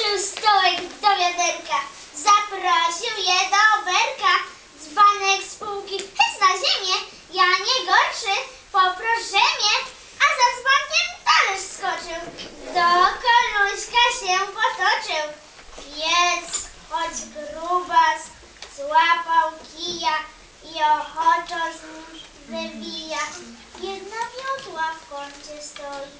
włożył stołek do wiaderka, zaprosił je do oberka. Dzbanek z półki chyc na ziemię, ja nie gorszy, poproszę mnie, a za dzbankiem talerz skoczył. Do koluśka się potoczył. Piec, choć grubas, złapał kija i ochoczo z nim wywija. Jedna miotła w kącie stoi,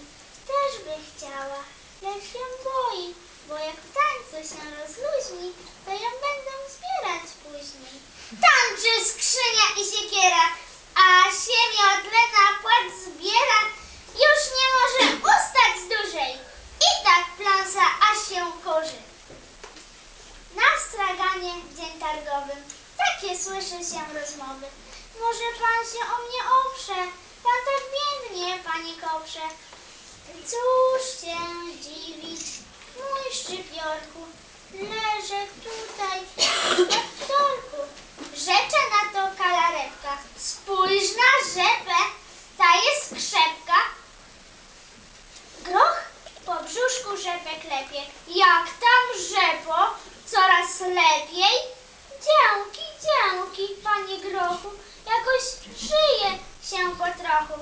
też by chciała, lecz się boi, bo jak w tańcu się rozluźni, to ją będę zbierać później. Tańczy skrzynia i siekiera, a się miotle na płat zbiera, już nie może ustać dłużej. I tak pląsa, aż się kurzy. Na straganie w dzień targowy takie słyszy się rozmowy. Może pan się o mnie oprze, pan tak biednie, panie koprze. Cóż się szczypiorku, leżę tutaj w torku. Rzecze na to kalaretka, spójrz na rzepę, ta jest krzepka. Groch po brzuszku rzepę klepie. Jak tam rzepo? Coraz lepiej? Dzięki, dzięki, panie grochu. Jakoś żyje się po trochu.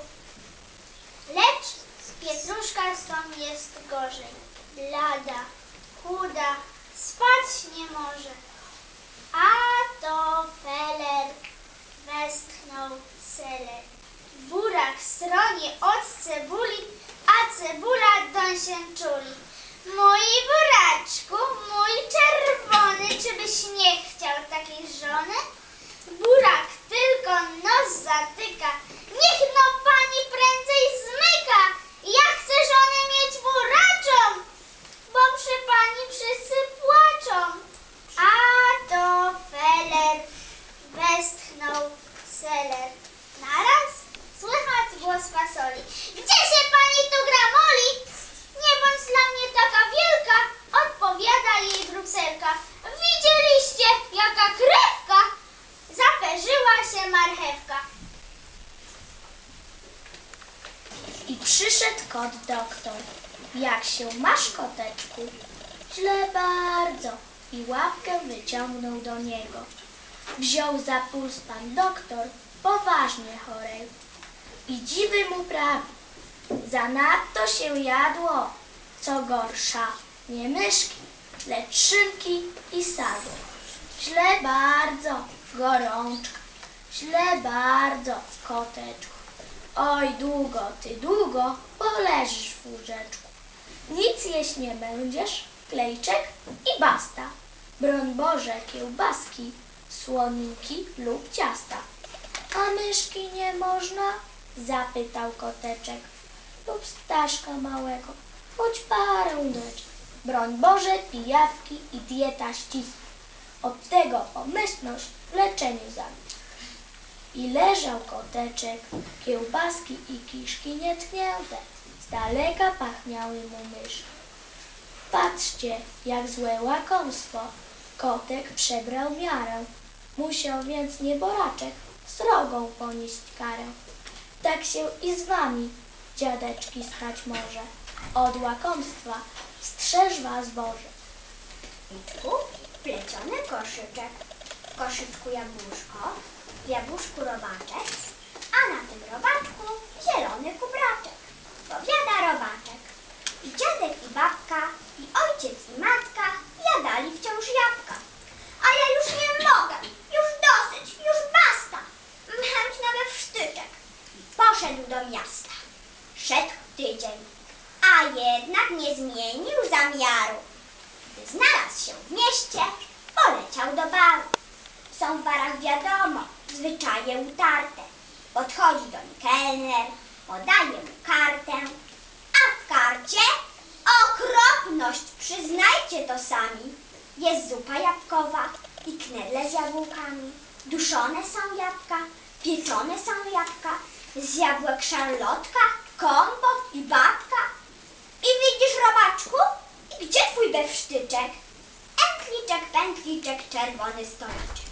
Lecz Pietruszka stąd jest gorzej. Blada, chuda, spać nie może. A to feler, westchnął seler. Burak stronie od cebuli, a cebula doń się czuli. Mój buraczku, mój czerwony, czy byś nie chciał takiej przyszedł kot doktor. Jak się masz, koteczku? Źle bardzo. I łapkę wyciągnął do niego. Wziął za puls pan doktor, poważnie chorej. I dziwy mu prawi. Zanadto się jadło. Co gorsza, nie myszki, lecz szynki i sadło. Źle bardzo, gorączka. Źle bardzo, koteczku. Oj, długo, ty długo poleżysz w łóżeczku. Nic jeść nie będziesz, klejczek i basta. Broń Boże, kiełbaski, słoniki lub ciasta. A myszki nie można? Zapytał koteczek. Lub staszka małego, choć parę łóżeczek. Broń Boże, pijawki i dieta ścisła. Od tego pomyślność w leczeniu zabić. I leżał koteczek, kiełbaski i kiszki nietknięte, z daleka pachniały mu myszy. Patrzcie, jak złe łakomstwo, kotek przebrał miarę, musiał więc nieboraczek srogą ponieść karę. Tak się i z wami, dziadeczki, stać może, od łakomstwa strzeż was Boże. I tu pleciony koszyczek. W koszyczku jabłuszko, jabłuszku robaczek, a na tym robaczku zielony kubraczek. Powiada robaczek. I dziadek i babka, i ojciec i matka jadali wciąż jabłka. A ja już nie mogę, już dosyć, już basta. Chęć nowy wsztyczek. I poszedł do miasta. Szedł tydzień, a jednak nie zmienił zamiaru. Gdy znalazł się w mieście, poleciał do baru. Są w barach wiadomo, zwyczaje utarte. Podchodzi do kelner, podaje mu kartę, a w karcie okropność, przyznajcie to sami. Jest zupa jabłkowa i knedle z jabłkami. Duszone są jabłka, pieczone są jabłka, z jabłek szarlotka, kompot i babka. I widzisz, robaczku, gdzie twój bewsztyczek? Pętliczek, pętliczek, czerwony stoliczek.